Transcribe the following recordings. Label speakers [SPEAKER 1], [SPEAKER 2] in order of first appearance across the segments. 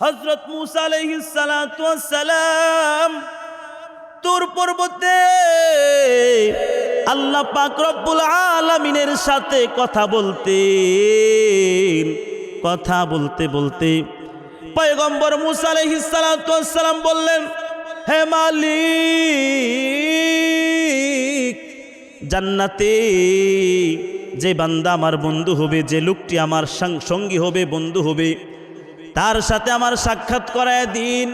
[SPEAKER 1] হজরত মুসা সালাম তোর পর্বতে আল্লাহ পাক রব্বুল আলামিনের সাথে কথা বলতে কথা বলতে বলতে পয়গম্বর মুসা আলাইহিসসালাম বললেন, হে মালিক, জান্নাতে যে বান্দা আমার বন্ধু হবে, যে লোকটি আমার সঙ্গী হবে, বন্ধু হবে তার সাথে আমার সাক্ষাৎ করায় দিন,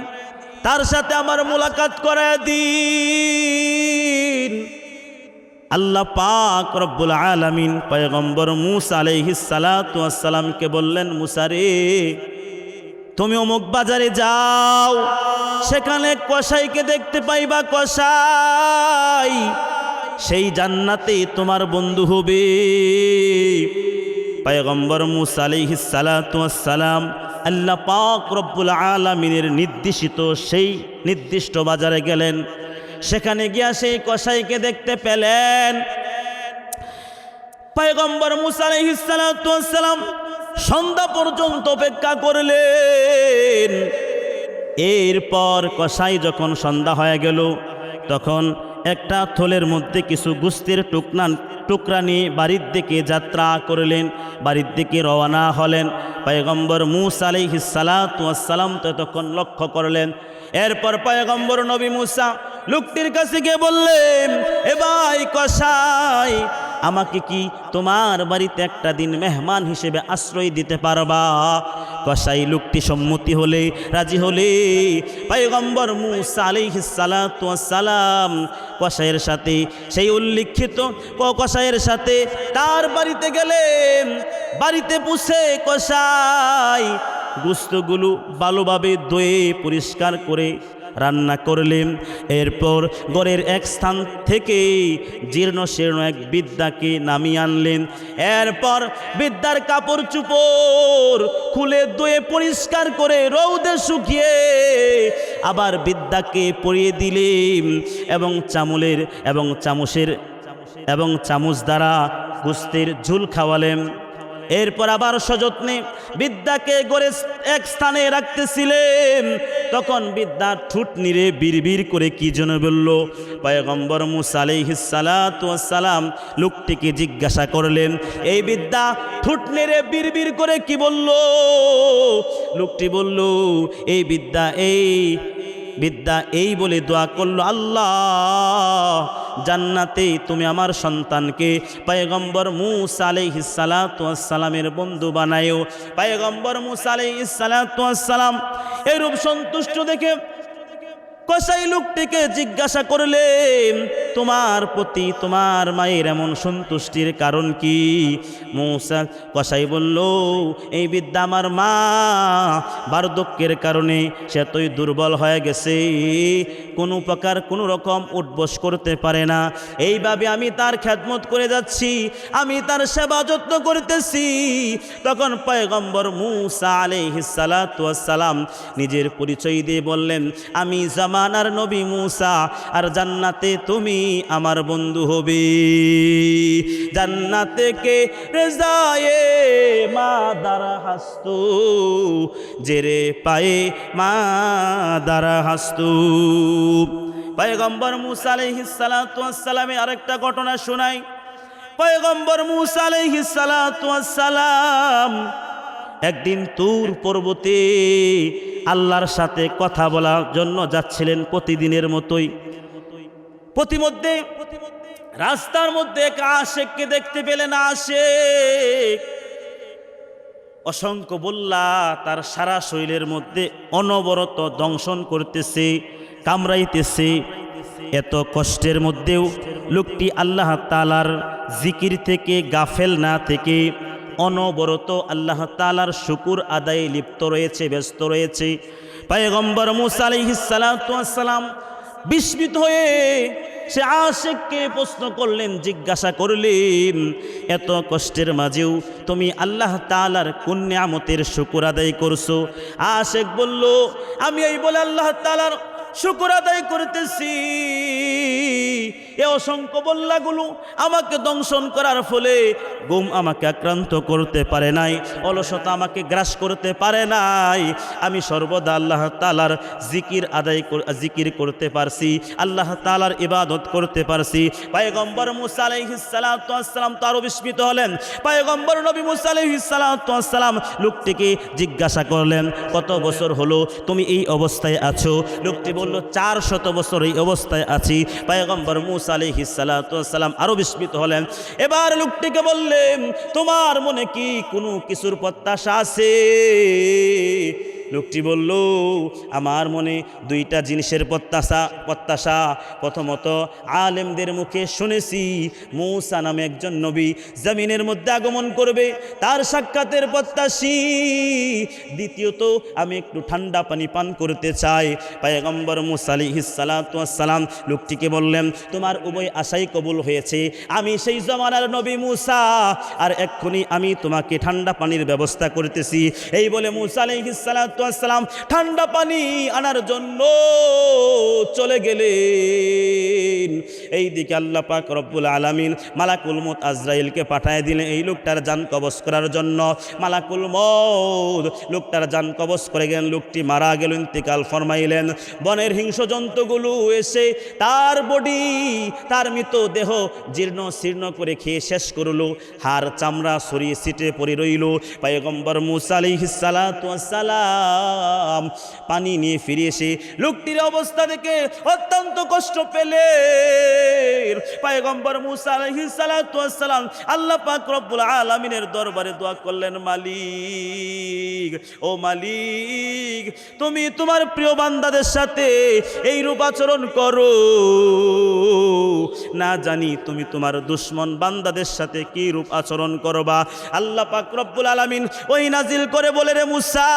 [SPEAKER 1] তার সাথে আমার মোলাকাত করায় দিন। আল্লাহ পাক রব্বুল আলামিন পয়গম্বর মুসা আলাইহিস সালাতু সালামকে বললেন, মুসা রে, তুমি অমুক বাজারে যাও, সেখানে কসাইকে দেখতে পাইবা কসাই, সেই জান্নাতে তোমার বন্ধু হবে। পয়গম্বর মুসা সালাম আল্লাহ পাক রব্বুল আলামিনের নির্দেশিত সেই নির্দিষ্ট বাজারে গেলেন। সেখানে গিয়া সেই কসাইকে দেখতে পেলেন। পয়গম্বর মুসা আলাইহিস সন্ধ্যা পর্যন্ত অপেক্ষা করলেন। এরপর কসাই যখন সন্ধ্যা হয়ে গেল, তখন একটা থলের মধ্যে কিছু গুস্তির টুকনা টুকরা নিয়ে বাড়ির দিকে যাত্রা করলেন, বাড়ির দিকে রওনা হলেন। পয়গম্বর মুসা আলাইহিস সালাতু সালাম তখন লক্ষ্য করলেন। এরপর পয়গম্বর নবী মুসা লোকটির কাছে গিয়ে বললেন, এ ভাই কসাই, আমাকে কি তোমার বাড়িতে একটা দিন মেহমান হিসেবে আশ্রয় দিতে পারবা? কসাই লোকটি সম্মতি হলে, রাজি হলে পয়গম্বর সালাতু সালাম কসাইয়ের সাথে, সেই উল্লিখিত কসাইয়ের সাথে তার বাড়িতে গেলেন। বাড়িতে পুষে কসাই গুস্তগুলো ভালোভাবে দয়ে পরিষ্কার করে রান্না করলেন। এরপর গড়ের এক স্থান থেকে জীর্ণ শীর্ণ এক বিদ্যাকে নামিয়ে আনলেন। এরপর বিদ্যার কাপড় চুপড় খুলে দয়ে পরিষ্কার করে রৌদে শুকিয়ে আবার বিদ্যাকে পরিয়ে দিলেন এবং চামলের এবং চামচের এবং চামচ দ্বারা কুস্তির ঝুল খাওয়ালেন। এরপর আবার সযত্নে বিদ্যাকে গড়ে এক স্থানে রাখতেছিলেন। তখন বিদ্যা ঠুট নিরে বিড়বিড় করে কি যেন বলল, পয়গম্বর মুসা সালাম লোকটিকে জিজ্ঞাসা করলেন, এই বিদ্যা ঠুট নেড়ে বিড়বিড় করে কি বলল? লোকটি বলল, এই বিদ্যা এই বিদ্যা এই বলে দোয়া করল, আল্লাহ, জান্নাতেই তুমি আমার সন্তানকে পায়গম্বর মুসা ইসালাতামের বন্ধু বানায়ও। পায়গম্বর মুসা আলাইহিস সালাতু সালাম এরূপ সন্তুষ্ট দেখে কসাই লোকটিকে জিজ্ঞাসা করলেন তোমার প্রতি তোমার মায়ের এমন সন্তুষ্টির কারণ কি? মৌসা কসাই বলল, এই বিদ্যা আমার মা, বার্ধক্যের কারণে সে এতই দুর্বল হয়ে গেছে। কোনো প্রকার কোনো রকম উঠবস করতে পারে না। এইভাবে আমি তার খ্যাতমত করে যাচ্ছি, আমি তার সেবা যত্ন করতেছি। তখন পয়গম্বর মুসা আলাইহিস সালাতু সালাম নিজের পরিচয় দিয়ে বললেন, আমি জামানার নবী মুসা, আর জান্নাতে তুমি আমার বন্ধু হবে। জান্নাতে কে রেজায়ে দ্বারা হাস্তু, জেরে পায়ে মা দ্বারা হাস্তু। পয়গম্বর মুসা আলাইহিস সালাতু সালামে আরেকটা ঘটনা শোনাই। পয়গম্বর মুসা সালাম একদিন তুর পর্বতে আল্লাহর সাথে কথা বলার জন্য যাচ্ছিলেন প্রতিদিনের মতোই। প্রতিমধ্যে রাস্তার মধ্যে এক আশেককে দেখতে পেলেন আশেক। অসংখ্য বল্লা তার সারা শরীরের মধ্যে অনবরত দংশন করতেছে, কামড়াইতেছে। এত কষ্টের মধ্যেও লোকটি আল্লাহ তালার জিকির থেকে, গাফেল না থেকে অনবরত আল্লাহ তালার শুকুর আদায়ে লিপ্ত রয়েছে, ব্যস্ত রয়েছে। পায়গম্বর মুসা আলাইহিসালাম বিস্মিত হয়ে সে আশেককে প্রশ্ন করলেন, জিজ্ঞাসা করলেন, এত কষ্টের মাঝেও তুমি আল্লাহ তালার কোন নিয়ামতের শুকুর আদায় করছ? আশেক বলল, আমি এই বলে আল্লাহ তালার শুকুর আদায় করতেছি। এ অসংখ্য বল্লাগুলো, আমাকে দংশন করার ফলে গুম আমাকে আক্রান্ত করতে পারে নাই, অলসতা আমাকে গ্রাস করতে পারে নাই। আমি সর্বদা আল্লাহ তালার জিকির আদায় জিকির করতে পারছি, আল্লাহ তালার ইবাদত করতে পারছি। পায়গম্বর মুসা আলাইহিসালাম তো আরও বিস্মিত হলেন। পায়গম্বর নবী মুসা আলাইহিসালাম লোকটিকে জিজ্ঞাসা করলেন, কত বছর হলো তুমি এই অবস্থায় আছো? লোকটি বলল, চার শত বছর এই অবস্থায় আছি। পায়গম্বর মুসা আলাইহিসালাম আরও বিস্মিত হলেন। এবার লোকটিকে বললেন তোমার মনে কি কোনো কিছুর প্রত্যাশা আছে? লোকটি বলল, আমার মনে দুইটা জিনিসের প্রত্যাশা প্রত্যাশা। প্রথমত, আলেমদের মুখে শুনেছি মৌসা নামে একজন নবী জমিনের মধ্যে আগমন করবে, তার সাক্ষাতের প্রত্যাশী। দ্বিতীয়ত, আমি একটু ঠান্ডা পানি পান করতে চাই। পায়গম্বর মুসালি হিসালাতাম লোকটিকে বললেন, তোমার উভয় আশাই কবুল হয়েছে। আমি সেই জমানার নবী মুসা। আর এক্ষুনি আমি তোমাকে ঠান্ডা পানির ব্যবস্থা করতেছি। এই বলে মুসা আলাইহিসালাম ঠান্ডা পানি আনার জন্য চলে গেলেন। এই দিকে আল্লাহ পাক রব্বুল আলামিন মালাকুল মত আজরাইলকে পাঠায় দিলেন এই লোকটার যান কবজ করার জন্য। মালাকুল মত লোকটার যান কবজ করে গেলেন, লোকটি মারা গেল, ইন্তেকাল ফরমাইলেন। বনের হিংস্র জন্তুগুলো এসে তার বডি, তার মৃত দেহ জীর্ণ শীর্ণ করে খেয়ে শেষ করল। হার চামড়া সরিয়ে সিটে পড়ে রইল। পায়গম্বর মুসা সালাম পানি নিয়ে ফিরে এসে লোকটির অবস্থা দেখে অত্যন্ত কষ্ট পেলে। পায়গম্বর মুসা সালাম আল্লাহ পাক রব্বুল আলমিনের দরবারে দোয়া করলেন, মালিক, ও মালিক, তুমি তোমার প্রিয় বান্দাদের সাথে এই রূপ আচরণ করো। না জানি তুমি তোমার দুশ্মন বান্দাদের সাথে কি রূপ আচরণ করবা। আল্লাহ পাক রব্বুল আলামিন ওই নাজিল করে বলে, রে মুসা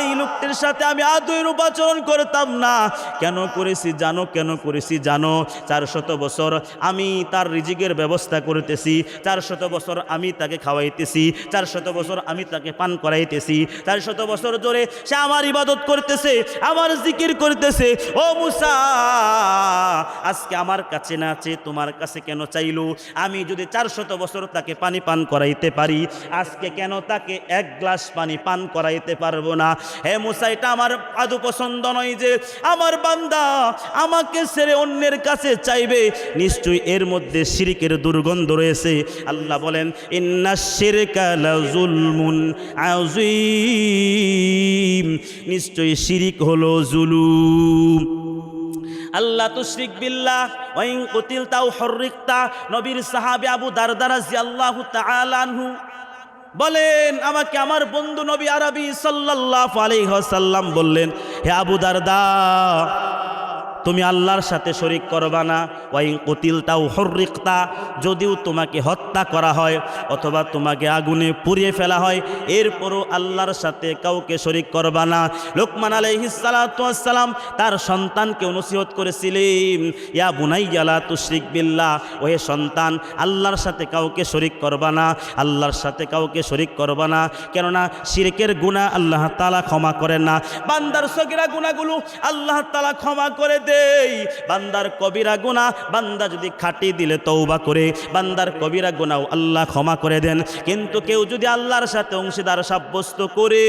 [SPEAKER 1] এই লোকটির সাথে আমি আদৌ রূপ আচরণ করতাম না। কেন করেছি জানো, কেন করেছি জানো? চার শত বছর আমি তার রিজিকের ব্যবস্থা করতেছি। চার শত বছর আমি তাকে খাওয়াইতেছি। চার শত বছর আমি তাকে পান করাইতেছি। চার শত বছর ধরে সে আমার ইবাদত করতেছে, আমার জিকির করতেছে। ও মুসা, আজকে আমার কাছে না চেয়ে তোমার কাছে কেন চাইলো? আমি যদি চার শত বছর তাকে পানি পান করাইতে পারি, আজকে কেন তাকে এক গ্লাস পানি পান করাইতে পারব না। হে মুসা, এটা আমার আদৌ পছন্দ নয় যে আমার বান্দা আমাকে ছেড়ে অন্যের কাছে চাইবে। নিশ্চয়ই এর মধ্যে শিরিকের দুর্গন্ধ রয়েছে। আল্লাহ বলেন, ইন্না শিরকা লাযুলমুন আযীম। নিশ্চয়ই শিরিক হলো জুলুম। আল্লাহ তো তুশরিক বিল্লাহ। ওয়াইন কুতিল তাও হররিকতা। নবীর সাহাবী আবু দারদা রাদিয়াল্লাহু তাআলা আনহু বলেন আমাকে আমার বন্ধু নবী আরবি সাল্লাহ আলাইহি সাল্লাম বললেন হে আবু দারদা তুমি আল্লাহর সাথে শরিক করবা না। ওয়াইন কুতিল তাও হররিকতা, যদিও তোমাকে হত্যা করা হয় অথবা তোমাকে আগুনে পুড়িয়ে ফেলা হয়, এরপরও আল্লাহর সাথে কাউকে শরিক করবা না। লোকমান আলাইহিসালাম তার সন্তানকে অনুসিহত করেছিলেন, ইয়া বুনাইয়ালা তুশরিক বিল্লাহ ওহে সন্তান, আল্লাহর সাথে কাউকে শরিক করবা না, আল্লাহর সাথে কাউকে শরিক করবা না, কেননা শিরকের গুণা আল্লাহ তালা ক্ষমা করেন না। বান্দার সগিরা গুণাগুলো আল্লাহ তালা ক্ষমা করে দেই। বান্দার কবিরা গুণা বান্দা যদি খাটি দিলে তৌবা করে, বান্দার কবিরা গুণাও আল্লাহ ক্ষমা করে দেন। কিন্তু কেউ যদি আল্লাহর সাথে অংশীদার সাব্যস্ত করে,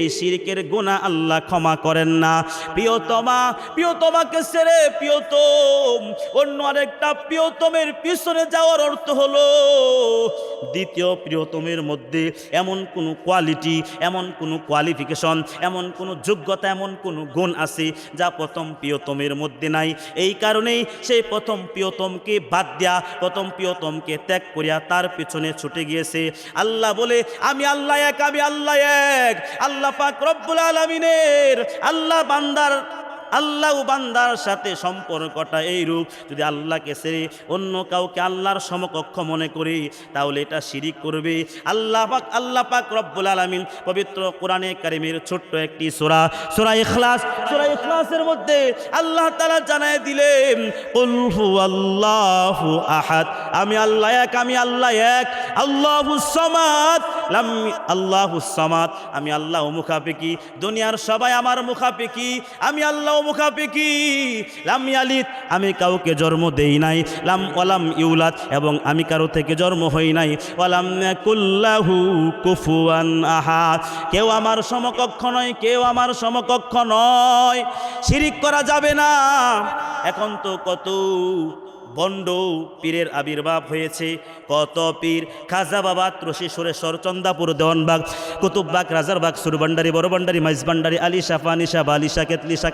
[SPEAKER 1] এই শিরকের গুণা আল্লাহ ক্ষমা করেন না। প্রিয়তমা, প্রিয়তমাকে ছেড়ে প্রিয়তম, অন্য আরেকটা প্রিয়তমের পিছনে যাওয়ার অর্থ হলো, দ্বিতীয় প্রিয়তমের মধ্যে এমন কোনো কোয়ালিটি এমন কোনো কোয়ালিফিকেশন এমন কোনো যোগ্যতা, এমন কোনো গুণ আছে যা প্রথম প্রিয়তমের মধ্যে নাই। এই কারণেই সেই প্রথম প্রিয়তমকে বাদ দেয়া, প্রথম প্রিয়তমকে ত্যাগ করিয়া তার পিছনে ছুটে গিয়েছে। আল্লাহ বলে, আমি আল্লাহ এক, আমি আল্লাহ এক। আল্লাহ পাক রব্বুল আলমিনের, আল্লাহ বান্দার আল্লাহ বান্দার সাথে সম্পর্কটা এই রূপ যদি আল্লাহকে সেরে অন্য কাউকে আল্লাহর সমকক্ষ মনে করি, তাহলে এটা শিরিক করবে। আল্লাহ পাক আল্লাহ পাক রব্বুল আলামিন পবিত্র কোরআনে কারিমের ছোট্ট একটি সোরা সোরা ইখলাস, সোরা ইখলাসের মধ্যে আল্লাহ তাআলা জানায় দিলেন, কুল হুয়াল্লাহু আহাদ। আমি আল্লাহ এক, আমি আল্লাহ এক। আল্লাহ সামাদ, লাম আল্লাহুস সামাদ। আমি আল্লাহ মুখাপেকি দুনিয়ার সবাই আমার মুখাপেকি আমি আল্লাহ মুখাপিকি। লাম আমি কাউকে জন্ম দেই নাই। লাম ওয়ালাম ইউলাদ, এবং আমি কারও থেকে জন্ম হই নাই। ওয়ালাম কুল্লাহু কুফুয়ান আহাদ। কেউ আমার সমকক্ষ নয়, কেউ আমার সমকক্ষ নয়। শিরিক করা যাবে না। এখন তো কত বন্ড পীরের আবির্ভাব হয়েছে। কত পীর? খাজা বাবা ত্রসী সুরেশ্বর চন্দাপুর দেওয়ানবাগ, কুতুববাগ, রাজারবাগ সুরবান্ডারি বড়বান্ডারি মাইজবান্ডারি আলিশা, ফানিশা, বালিশা, কেতলিশা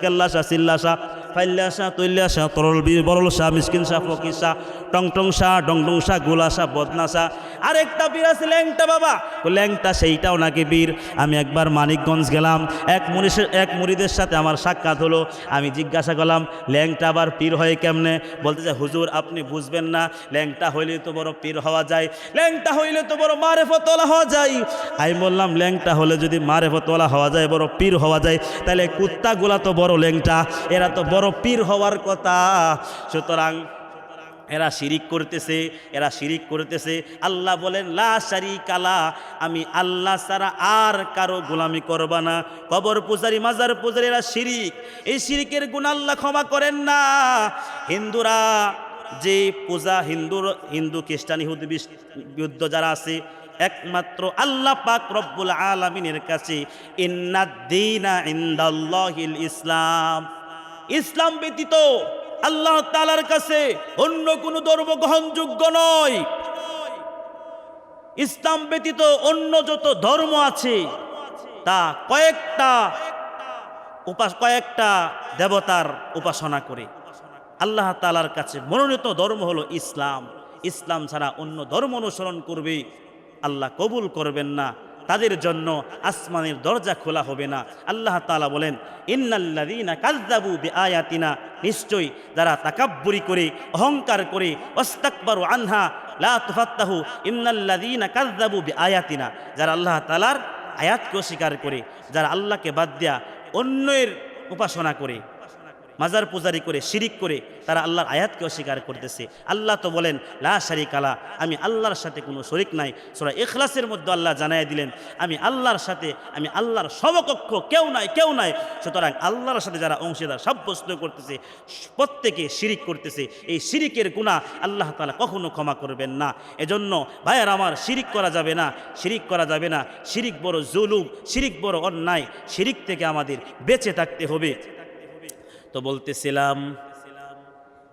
[SPEAKER 1] ফাইল্লাশা তৈল্যাশা তরল বরল শাহ মিসকিন শাহ ফকির শাহ টংটং শাহ ডংডং শাহ গোলাশা বদনাশা আরেকটা পীর আছে ল্যাংটা বাবা। ল্যাংটা সেইটাও নাকি বীর। আমি একবার মানিকগঞ্জ গেলাম। এক মুনিষের, এক মুড়িদের সাথে আমার সাক্ষাৎ হলো। আমি জিজ্ঞাসা করলাম, ল্যাংটা আবার পীর হয় কেমনে? বলতে যে, হুজুর, আপনি বুঝবেন না। ল্যাংটা হইলে তো বড় পীর হওয়া যায়। ল্যাংটা হইলে তো বড় মারেফতলা হওয়া যায়। আমি বললাম, ল্যাংটা হলে যদি মারেফতলা হওয়া যায়, বড় পীর হওয়া যায়, তাহলে কুত্তাগুলা তো বড় ল্যাংটা। এরা তো বড় পীর হওয়ার কথা। সুতরাং এরা শিরিক করতেছে, এরা শিরিক করতেছে। আল্লাহ বলেন, লা কালা আমি আল্লাহ ছাড়া আর কারও গোলামি করবা না। কবর পূজারি, মাজার পূজারি এরা শিরিক। এই শিরিকের গুণ আল্লাহ ক্ষমা করেন না। হিন্দুরা, যে পূজা হিন্দুর হিন্দু, খ্রিস্টান, ইহুদি বিরুদ্ধ যারা আছে, একমাত্র আল্লাহ পাক রব্বুল আলমিনের কাছে ইন্নাদ্দিনা ইন্দাল্লাহিল ইসলাম ইসলাম ব্যতীত আল্লাহ তালার কাছে অন্য কোনো ধর্ম গ্রহণযোগ্য নয়। ইসলাম ব্যতীত অন্য যত ধর্ম আছে, তা কয়েকটা উপাস, কয়েকটা দেবতার উপাসনা করে। আল্লাহ তালার কাছে মনোনীত ধর্ম হলো ইসলাম। ইসলাম ছাড়া অন্য ধর্ম অনুসরণ করবে, আল্লাহ কবুল করবেন না। তাদের জন্য আসমানের দরজা খোলা হবে না। আল্লাহ তালা বলেন ইন্নাল্লাদিনা কাজদাবু বে আয়াতিনা নিশ্চয়ই যারা তাকাব্বুরি করে, অহংকার করে অস্তাকবারু আনহা, লা ইন্নাল্লাদিনা কাজদাবু বে আয়াতিনা যারা আল্লাহ তালার আয়াতকে অস্বীকার করে, যারা আল্লাহকে বাদ দেয়া অন্যের উপাসনা করে। মাজার পূজারি করে, শিরিক করে তারা আল্লাহর আয়াতকে অস্বীকার করতেছে। আল্লাহ তো বলেন, লা শারিক আলা আমি আল্লাহর সাথে কোনো শরিক নাই। সোরা এখলাসের মধ্যে আল্লাহ জানাই দিলেন, আমি আল্লাহর সাথে, আমি আল্লাহর সমকক্ষ, কেউ নাই কেউ নাই। সুতরাং আল্লাহর সাথে যারা অংশীদার সাব্যস্ত করতেছে, প্রত্যেকে শিরিক করতেছে। এই শিরিকের গুণা আল্লাহ তালা কখনো ক্ষমা করবেন না। এজন্য, ভাইয়ার আমার শিরিক করা যাবে না, শিরিক করা যাবে না। শিরিক বড় জুলুম, শিরিক বড় অন্যায়, শিরিক থেকে আমাদের বেঁচে থাকতে হবে। তো বলতেছিলাম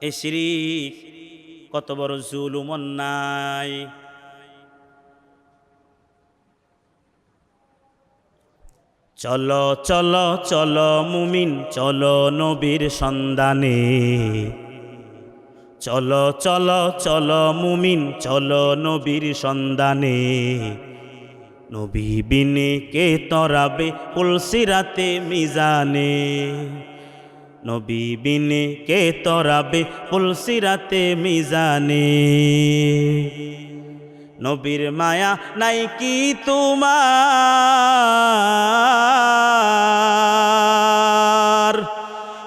[SPEAKER 1] এই শিরিক কত বড় জুলুম অন্যায়। চলো চলো চলো মুমিন, চলো নবীর সন্ধানে। চলো চলো চলো মুমিন, চলো নবীর সন্ধানে। নবী বিনে কে তরাবে পুলসিরাতে মিজানে। নবী বিনে কে তরাবে পুলসিরাতে মিজানে? নবীর মায়া নাই কি তোমার?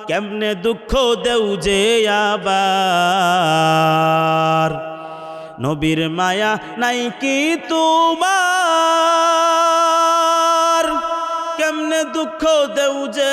[SPEAKER 1] কেমনে দুঃখ দেউ যে আবার? নবীর মায়া নাই কি তোমার? কেমনে দুঃখ দেউ যে